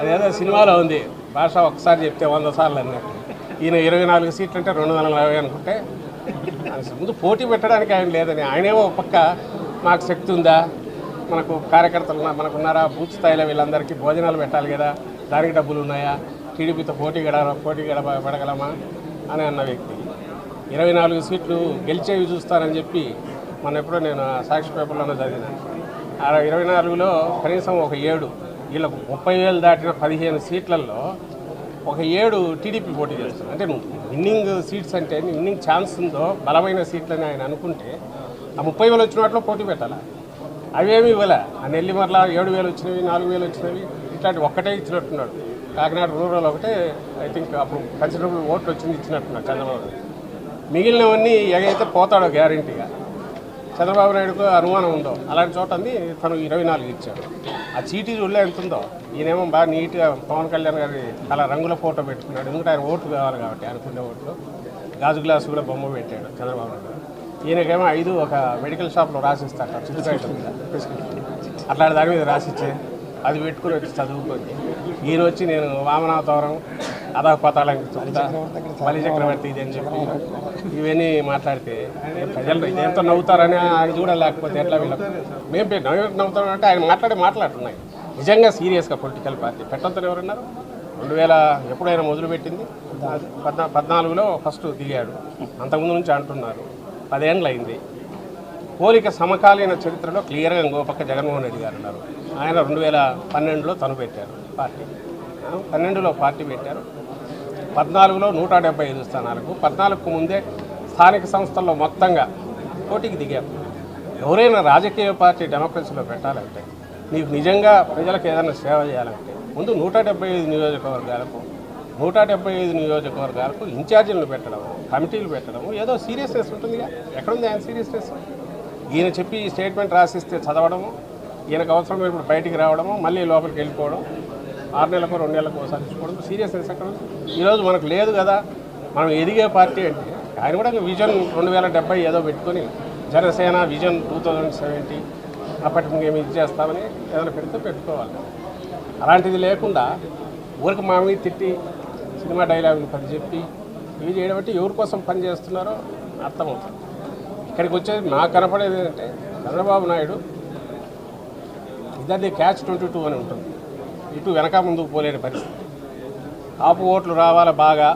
అదేదో సినిమాలో ఉంది. భాష ఒకసారి చెప్తే వంద సార్లు అన్నట్టు ఈయన ఇరవై నాలుగు సీట్లు అంటే రెండు వందల నలభై అనుకుంటే ముందు పోటీ పెట్టడానికి ఆయన లేదని. ఆయనేమో పక్క మాకు శక్తి ఉందా? మనకు కార్యకర్తలు మనకున్నారా? మనకు ఉన్నారా బూత్ స్థాయిలో వీళ్ళందరికీ భోజనాలు పెట్టాలి కదా? దానికి డబ్బులు ఉన్నాయా? టీడీపీతో పోటీ గడ పోటీ గడ పడగలమా? అని అన్న వ్యక్తి. ఇరవై నాలుగు సీట్లు గెలిచేవి చూస్తానని చెప్పి మన ఎప్పుడో నేను సాక్షి పేపర్లోనే చదివినాను ఆ ఇరవై నాలుగులో కనీసం ఒక ఏడు వీళ్ళకు ముప్పై వేలు దాటిన పదిహేను సీట్లలో ఒక ఏడు టీడీపీ పోటీ చేస్తారు. అంటే విన్నింగ్ సీట్స్ అంటే విన్నింగ్ ఛాన్స్ ఉందో బలమైన సీట్లని ఆయన అనుకుంటే ఆ ముప్పై వేలు వచ్చిన వాటిలో పోటీ పెట్టాలా? అవేమి ఇవ్వలే. ఆ నెల్లిమర్ల ఏడు వేలు వచ్చినవి నాలుగు వేలు వచ్చినవి ఇట్లాంటి ఒక్కటే ఇచ్చినట్టున్నాడు. కాకినాడ రూరల్ ఒకటే ఐ థింక్ అప్పుడు కన్సిడరబుల్ ఓట్లు వచ్చింది ఇచ్చినట్టున్నాడు చంద్రబాబు. మిగిలినవన్నీ ఎగైతే పోతాడో గ్యారంటీగా. చంద్రబాబు నాయుడుకు అనుమానం ఉందో అలాంటి చోట అంది తను ఇరవై నాలుగు ఇచ్చాడు. ఆ చీటీ చూడలే ఎంత ఉందో ఈయనేమో బాగా నీట్గా పవన్ కళ్యాణ్ గారి అలా రంగుల ఫోటో పెట్టుకున్నాడు. ఎందుకంటే ఆయన ఓట్లు కావాలి కాబట్టి అనుకునే ఓట్లు. గాజు గ్లాసు కూడా బొమ్మ పెట్టాడు చంద్రబాబు నాయుడు ఈయనకేమో ఐదు ఒక మెడికల్ షాప్లో రాసిస్తాడు చిత్తుపేట మీద. అట్లాంటి దాని మీద రాసిచ్చే అది పెట్టుకుని వచ్చి చదువుకొని. ఈయన వచ్చి నేను వామనావతారం అదా పతాళం బలి చక్రవర్తి ఇది అని చెప్పి ఇవన్నీ మాట్లాడితే ప్రజలు ఇదేంతో నవ్వుతారని ఆయన చూడలేకపోతే ఎట్లా వీళ్ళకి? మేము నవ్వు- నవ్వుతాం అంటే ఆయన మాట్లాడే మాట్లాడుతున్నాయి నిజంగా సీరియస్గా పొలిటికల్ పార్టీ పెట్టొద్దని ఎవరున్నారు? రెండు వేల ఎప్పుడైనా మొదలుపెట్టింది పద్నా పద్నాలుగులో ఫస్ట్ దిగాడు. అంతకుముందు నుంచి అంటున్నారు. పదేండ్లు అయింది పోలిక సమకాలీన చరిత్రలో క్లియర్గా ఇంకో పక్క జగన్మోహన్ రెడ్డి గారు ఉన్నారు. ఆయన రెండు వేల పన్నెండులో తను పెట్టారు పార్టీ. పన్నెండులో పార్టీ పెట్టారు. పద్నాలుగులో నూట డెబ్బై ఐదు స్థానాలకు పద్నాలుగుకు ముందే స్థానిక సంస్థల్లో మొత్తంగా పోటీకి దిగారు. ఎవరైనా రాజకీయ పార్టీ డెమోక్రసీలో పెట్టాలంటే నీకు నిజంగా ప్రజలకు ఏదైనా సేవ చేయాలంటే ముందు నూట డెబ్బై ఐదు నియోజకవర్గాలకు నూట డెబ్బై ఐదు నియోజకవర్గాలకు ఇన్ఛార్జీలను పెట్టడం కమిటీలు పెట్టడం ఏదో సీరియస్నెస్ ఉంటుందిగా. ఎక్కడుంది ఆయన సీరియస్నెస్? ఈయన చెప్పి స్టేట్మెంట్ రాసిస్తే చదవడము ఈయనకు అవసరమైనప్పుడు ఇప్పుడు బయటికి రావడము మళ్ళీ లోపలికి వెళ్ళిపోవడం ఆరు నెలలకు రెండు నెలలకు ఒకసారి చూసుకోవడం సీరియస్నెస్ అక్కడ. ఈరోజు మనకు లేదు కదా. మనం ఎదిగే పార్టీ అంటే ఆయన కూడా విజన్ రెండు వేల డెబ్బై ఏదో పెట్టుకొని Janasena vision two thousand seventy అప్పటి మేము ఇది చేస్తామని ఏదైనా పెడితే పెట్టుకోవాలి. అలాంటిది లేకుండా ఊరికి మా మీద తిట్టి సినిమా డైలాగులు పని చెప్పి ఇవి చేయడం బట్టి ఎవరి కోసం పని చేస్తున్నారో అర్థమవుతుంది. ఇక్కడికి వచ్చేది నాకు కనపడేది ఏంటంటే చంద్రబాబు నాయుడు ఇద్దరిది క్యాచ్ ట్వంటీ టూ అని ఉంటుంది. ఇటు వెనక ముందు పోలేని పరిస్థితి. ఆపు ఓట్లు రావాలా బాగా?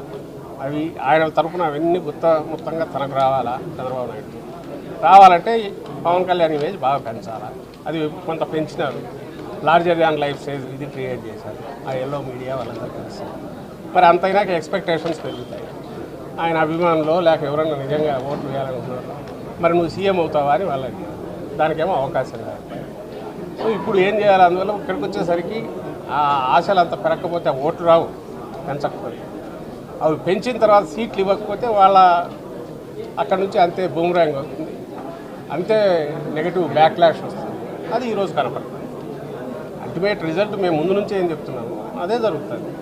అవి ఆయన తరపున అవన్నీ గుత్త మొత్తంగా తనకు రావాలా చంద్రబాబు నాయుడు? రావాలంటే పవన్ కళ్యాణ్ ఇమేజ్ బాగా పెంచాలా? అది కొంత పెంచినారు. లార్జర్ దాన్ లైఫ్ సైజ్ ఇది క్రియేట్ చేశారు. ఆ ఎల్లో మీడియా వాళ్ళందరూ కలిసి. మరి అంతైనాక ఎక్స్పెక్టేషన్స్ పెరుగుతాయి. ఆయన అభిమానులు లేక ఎవరన్నా నిజంగా ఓట్లు వేయాలనుకున్నారు? మరి నువ్వు సీఎం అవుతావా అని వాళ్ళకి దానికేమో అవకాశం లేదు. ఇప్పుడు ఏం చేయాలి అందువల్ల ఇక్కడికి వచ్చేసరికి ఆశలు అంత పెరగకపోతే ఆ ఓట్లు రావు పెంచకపోతే. అవి పెంచిన తర్వాత సీట్లు ఇవ్వకపోతే వాళ్ళ అక్కడ నుంచి అంతే బూమరాంగ్ అవుతుంది. అంతే నెగిటివ్ బ్యాక్లాష్ వస్తుంది. అది ఈరోజు కనపడుతుంది. అల్టిమేట్ రిజల్ట్ మేము ముందు నుంచే ఏం చెప్తున్నాము అదే జరుగుతుంది.